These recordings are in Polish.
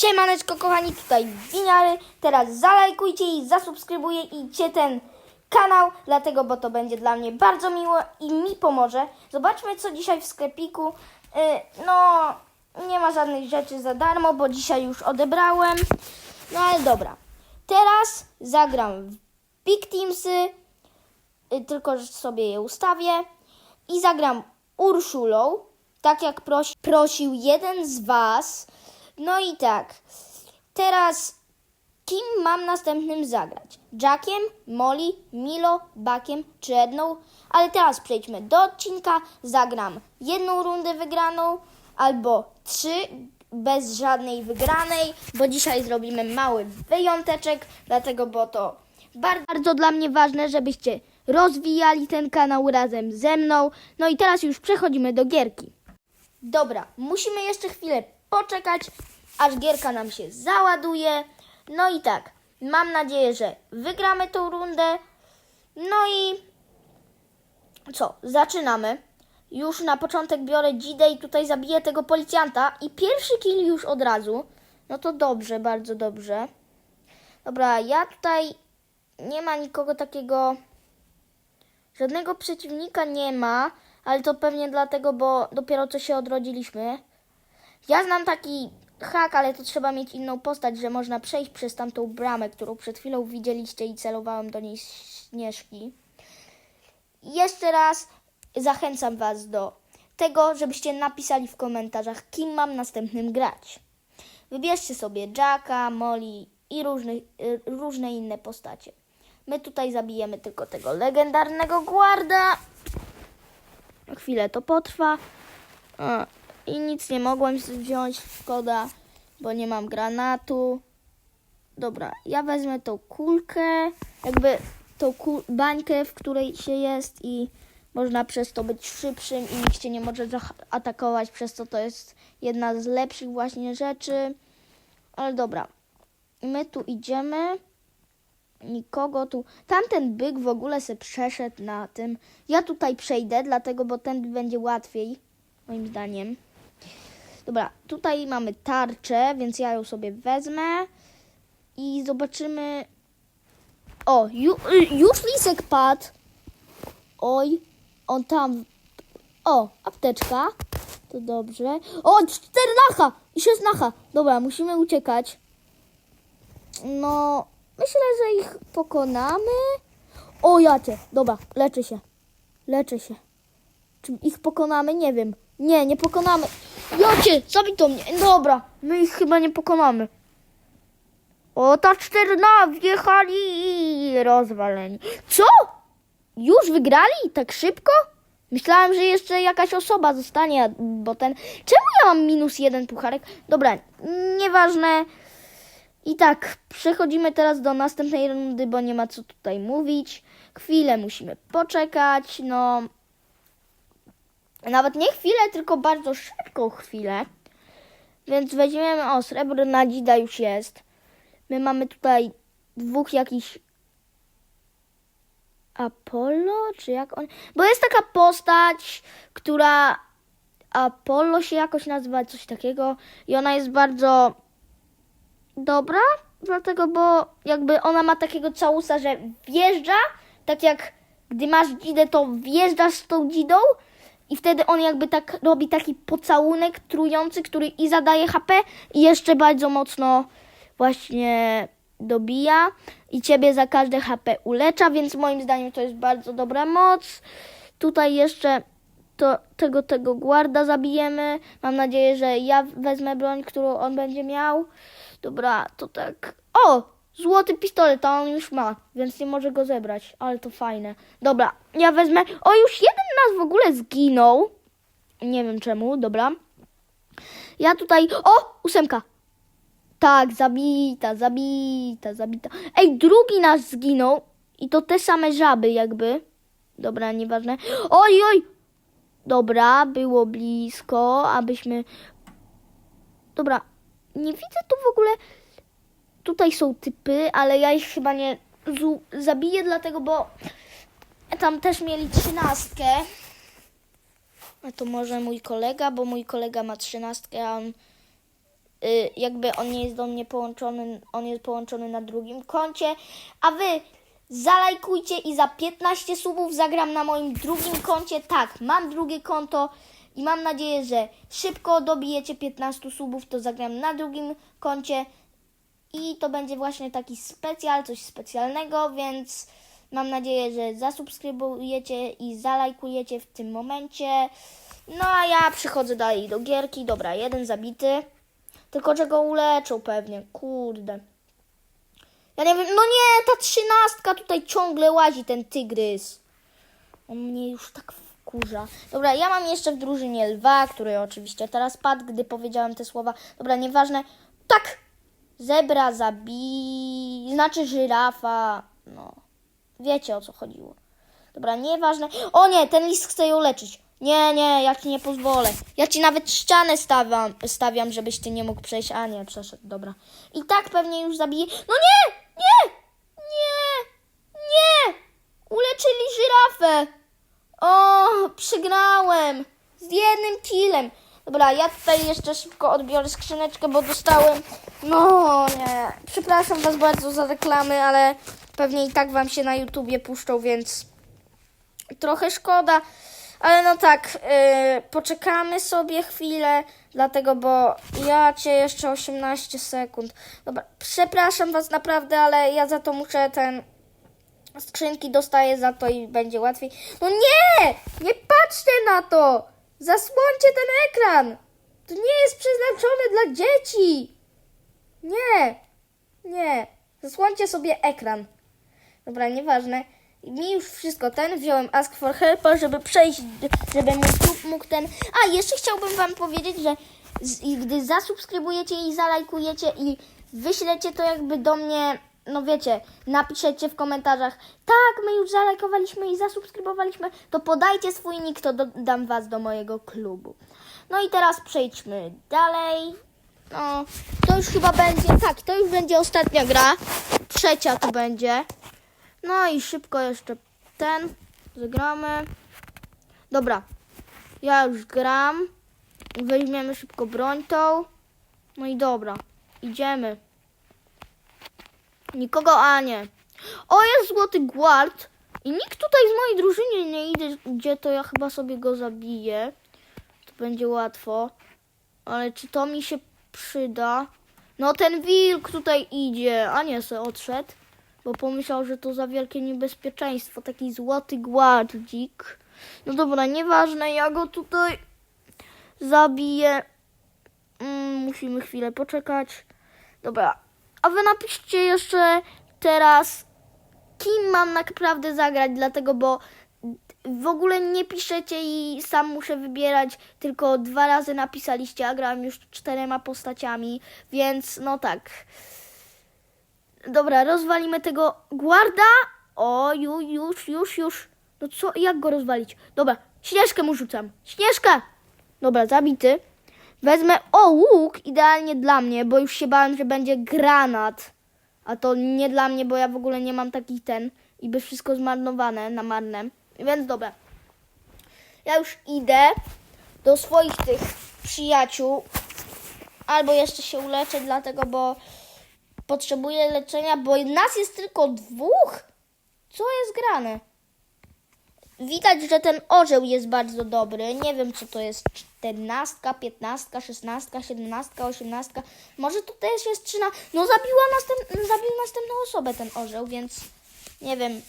Siemaneczko kochani, tutaj Winiary. Teraz zalajkujcie i zasubskrybujcie ten kanał, dlatego, bo to będzie dla mnie bardzo miło i mi pomoże. Zobaczmy, co dzisiaj w sklepiku. Yy, no, nie ma żadnych rzeczy za darmo, bo dzisiaj już odebrałem. No ale dobra. Teraz zagram w Big Teamsy, yy, tylko że sobie je ustawię. I zagram Urszulą, tak jak prosi, prosił jeden z Was. No i tak, teraz kim mam następnym zagrać? Jackiem, Molly, Milo, Bakiem czy Edną? Ale teraz przejdźmy do odcinka. Zagram jedną rundę wygraną albo trzy bez żadnej wygranej, bo dzisiaj zrobimy mały wyjąteczek, dlatego bo to bardzo, bardzo dla mnie ważne, żebyście rozwijali ten kanał razem ze mną. No i teraz już przechodzimy do gierki. Dobra, musimy jeszcze chwilę poczekać, aż gierka nam się załaduje. No i tak, mam nadzieję, że wygramy tą rundę. No i co, zaczynamy. Już na początek biorę Dzidę i tutaj zabiję tego policjanta. I pierwszy kill już od razu. No to dobrze, bardzo dobrze. Dobra, ja tutaj nie ma nikogo takiego. Żadnego przeciwnika nie ma, ale to pewnie dlatego, bo dopiero co się odrodziliśmy. Ja znam taki hak, ale to trzeba mieć inną postać, że można przejść przez tamtą bramę, którą przed chwilą widzieliście i celowałem do niej śnieżki. Jeszcze raz zachęcam Was do tego, żebyście napisali w komentarzach, kim mam następnym grać. Wybierzcie sobie Jacka, Molly i różne, y, różne inne postacie. My tutaj zabijemy tylko tego legendarnego guarda. Chwilę to potrwa. A, I nic nie mogłem wziąć, szkoda, bo nie mam granatu. Dobra, ja wezmę tą kulkę, jakby tą kul- bańkę, w której się jest i można przez to być szybszym i nikt cię nie może atakować, przez to to jest jedna z lepszych właśnie rzeczy. Ale dobra, my tu idziemy. Nikogo tu. Tamten byk w ogóle se przeszedł na tym. Ja tutaj przejdę, dlatego, bo ten będzie łatwiej, moim zdaniem. Dobra, tutaj mamy tarczę, więc ja ją sobie wezmę i zobaczymy. O, ju, już lisek padł. Oj, on tam. O, apteczka. To dobrze. O, cztery nacha i sześć nacha. Dobra, musimy uciekać. No, myślę, że ich pokonamy. O, jacie. Dobra, leczę się. Leczę się. Czy ich pokonamy? Nie wiem. Nie, nie pokonamy. Jacie, zabito mnie. Dobra, my ich chyba nie pokonamy. O, ta czterna wjechali i rozwaleni. Co? Już wygrali? Tak szybko? Myślałem, że jeszcze jakaś osoba zostanie, bo ten... Czemu ja mam minus jeden pucharek? Dobra, nieważne. I tak, przechodzimy teraz do następnej rundy, bo nie ma co tutaj mówić. Chwilę musimy poczekać, no... Nawet nie chwilę, tylko bardzo szybką chwilę. Więc weźmiemy, o, srebrna dzida już jest. My mamy tutaj dwóch jakichś Apollo, czy jak on... Bo jest taka postać, która Apollo się jakoś nazywa, coś takiego i ona jest bardzo dobra, dlatego, bo jakby ona ma takiego całusa, że wjeżdża, tak jak gdy masz dzidę, to wjeżdżasz z tą dzidą i wtedy on jakby tak robi taki pocałunek trujący, który i zadaje HP i jeszcze bardzo mocno właśnie dobija i ciebie za każde HP ulecza, więc moim zdaniem to jest bardzo dobra moc. Tutaj jeszcze to, tego, tego guarda zabijemy. Mam nadzieję, że ja wezmę broń, którą on będzie miał. Dobra, to tak. O! Złoty pistolet, a on już ma, więc nie może go zebrać, ale to fajne. Dobra, ja wezmę. O, już jeden nas w ogóle zginął. Nie wiem czemu, dobra. Ja tutaj. O! Ósemka. Tak, zabita, zabita, zabita. Ej, drugi nasz zginął. I to te same żaby, jakby. Dobra, nieważne. Oj, oj! Dobra, było blisko, abyśmy. Dobra, nie widzę tu w ogóle. Tutaj są typy, ale ja ich chyba nie zabiję, dlatego, bo tam też mieli trzynastkę. A to może mój kolega, bo mój kolega ma trzynastkę, a on y, jakby on nie jest do mnie połączony, on jest połączony na drugim koncie, a wy zalajkujcie i za 15 subów zagram na moim drugim koncie. Tak, mam drugie konto i mam nadzieję, że szybko dobijecie 15 subów, to zagram na drugim koncie i to będzie właśnie taki specjal, coś specjalnego, więc mam nadzieję, że zasubskrybujecie i zalajkujecie w tym momencie. No a ja przychodzę dalej do gierki. Dobra, jeden zabity. Tylko że go uleczą pewnie. Kurde. Ja nie wiem, no nie, ta trzynastka tutaj ciągle łazi, ten tygrys. On mnie już tak wkurza. Dobra, ja mam jeszcze w drużynie lwa, który oczywiście teraz padł, gdy powiedziałem te słowa. Dobra, nieważne. Tak! Zebra zabi... Znaczy żyrafa. No. Wiecie o co chodziło. Dobra, nieważne. O nie, ten list chce ją leczyć. Nie, nie, ja ci nie pozwolę. Ja ci nawet ścianę stawiam, stawiam, żebyś ty nie mógł przejść. A nie, przeszedł, dobra. I tak pewnie już zabije. No nie! Nie! Nie! Nie! Uleczyli żyrafę! O, przegrałem! Z jednym killem. Dobra, ja tutaj jeszcze szybko odbiorę skrzyneczkę, bo dostałem. No nie. Przepraszam Was bardzo za reklamy, ale pewnie i tak Wam się na YouTubie puszczą, więc trochę szkoda. Ale no tak, yy, poczekamy sobie chwilę, dlatego, bo ja cię jeszcze 18 sekund. Dobra, przepraszam Was naprawdę, ale ja za to muszę ten skrzynki dostaję za to i będzie łatwiej. No nie! Nie patrzcie na to! Zasłońcie ten ekran! To nie jest przeznaczone dla dzieci! Nie! Nie! Zasłońcie sobie ekran. Dobra, nieważne. Mi już wszystko ten, wziąłem Ask for Help, żeby przejść, żeby mój mógł ten... A, jeszcze chciałbym wam powiedzieć, że z, gdy zasubskrybujecie i zalajkujecie i wyślecie to jakby do mnie, no wiecie, napiszecie w komentarzach, tak, my już zalajkowaliśmy i zasubskrybowaliśmy, to podajcie swój nick, to dodam was do mojego klubu. No i teraz przejdźmy dalej. No, to już chyba będzie, tak, to już będzie ostatnia gra. Trzecia to będzie. No i szybko jeszcze ten zagramy. Dobra, ja już gram. Weźmiemy szybko broń tą. No i dobra, idziemy. Nikogo, a nie. O, jest złoty guard. I nikt tutaj z mojej drużyny nie idzie, gdzie to ja chyba sobie go zabiję. To będzie łatwo. Ale czy to mi się przyda? No ten wilk tutaj idzie, a nie se odszedł, bo pomyślał, że to za wielkie niebezpieczeństwo. Taki złoty gładzik. No dobra, nieważne, ja go tutaj zabiję. Mm, musimy chwilę poczekać. Dobra, a wy napiszcie jeszcze teraz, kim mam naprawdę zagrać, dlatego, bo w ogóle nie piszecie i sam muszę wybierać, tylko dwa razy napisaliście, a grałem już czterema postaciami, więc no tak. Dobra, rozwalimy tego guarda. O, ju, już, już, już. No co, jak go rozwalić? Dobra, śnieżkę mu rzucam. Śnieżka! Dobra, zabity. Wezmę, o, łuk, idealnie dla mnie, bo już się bałem, że będzie granat. A to nie dla mnie, bo ja w ogóle nie mam takich ten i by wszystko zmarnowane na marne. Więc dobra. Ja już idę do swoich tych przyjaciół. Albo jeszcze się uleczę, dlatego, bo potrzebuję leczenia, bo nas jest tylko dwóch. Co jest grane? Widać, że ten orzeł jest bardzo dobry. Nie wiem, co to jest. 14, 15, 16, 17, 18. Może to też jest 13. No zabiła następ... zabił następną osobę ten orzeł, więc nie wiem,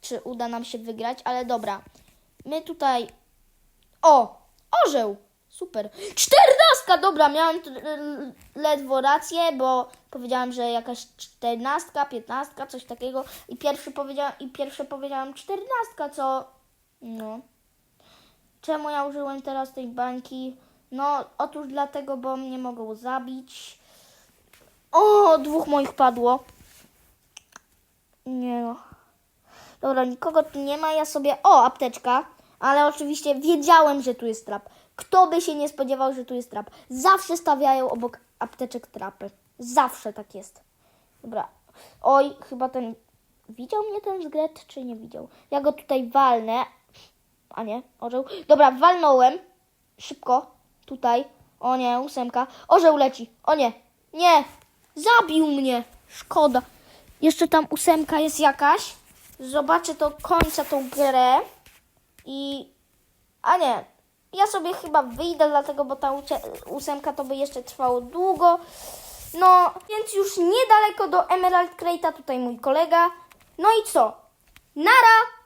czy uda nam się wygrać, ale dobra. My tutaj... O! Orzeł! Super. Czternastka! Dobra, y, ledwo rację, bo powiedziałam, że jakaś czternastka, piętnastka, coś takiego. I pierwszy powiedziałam, i pierwsze powiedziałam czternastka, co... No. Czemu ja użyłem teraz tej bańki? No, otóż dlatego, bo mnie mogą zabić. O, dwóch moich padło. Nie no. Dobra, nikogo tu nie ma, ja sobie... O, apteczka. Ale oczywiście wiedziałem, że tu jest trap. Kto by się nie spodziewał, że tu jest trap? Zawsze stawiają obok apteczek trapy. Zawsze tak jest. Dobra. Oj, chyba ten... Widział mnie ten zgret, czy nie widział? Ja go tutaj walnę. A nie, orzeł. Dobra, walnąłem. Szybko. Tutaj. O nie, ósemka. Orzeł leci. O nie. Nie. Zabił mnie. Szkoda. Jeszcze tam ósemka jest jakaś. Zobaczę do końca tą grę. I... A nie. Ja sobie chyba wyjdę, dlatego, bo ta ósemka to by jeszcze trwało długo. No, więc już niedaleko do Emerald Crate'a tutaj mój kolega. No i co? Nara!